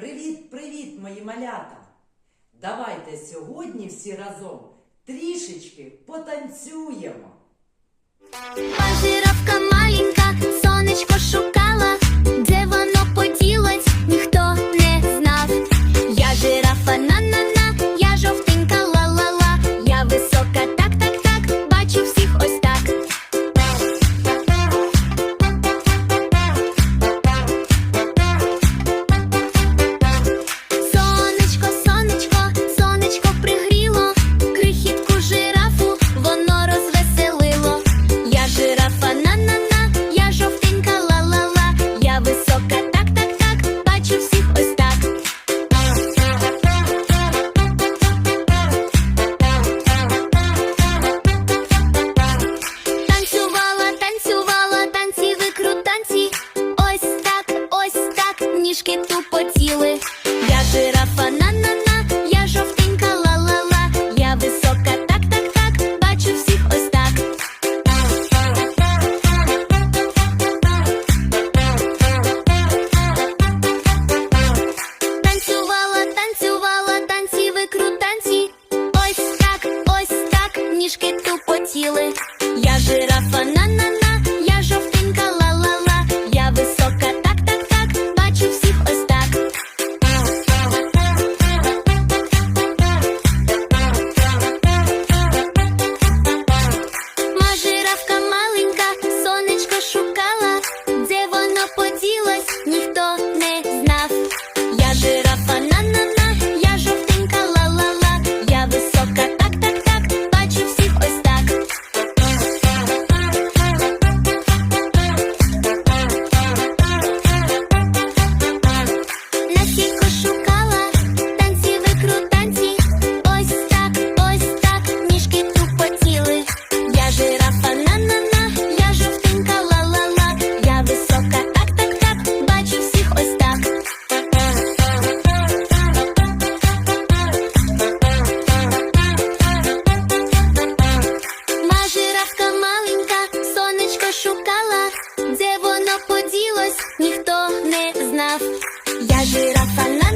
Привіт, привіт, мої малята! Давайте сьогодні всі разом трішечки потанцюємо. танці, ось так, ось так, ніжки тупотіли. Я жирафа на на на, я жовтенька ла-ла-ла, я висока, так, так, так, бачу всіх ось так. Танцювала, танцювала, танці, викрутанці. Ось так, ось так, ніжки тупотіли. Я жирафа на. falar.